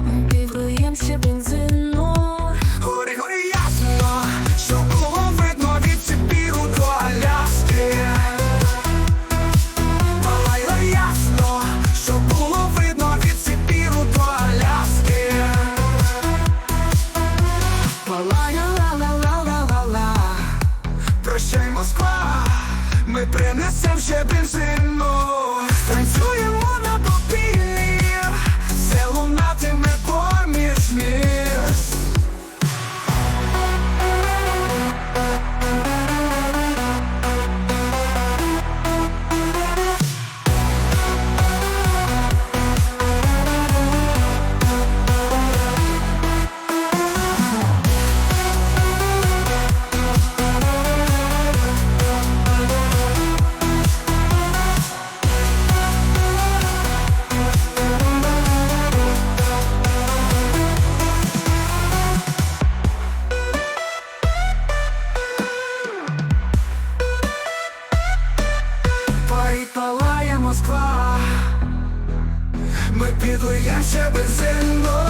Ми бензин Давай принесем ще бензину. Станцює Москва, ми підли, я ще безильно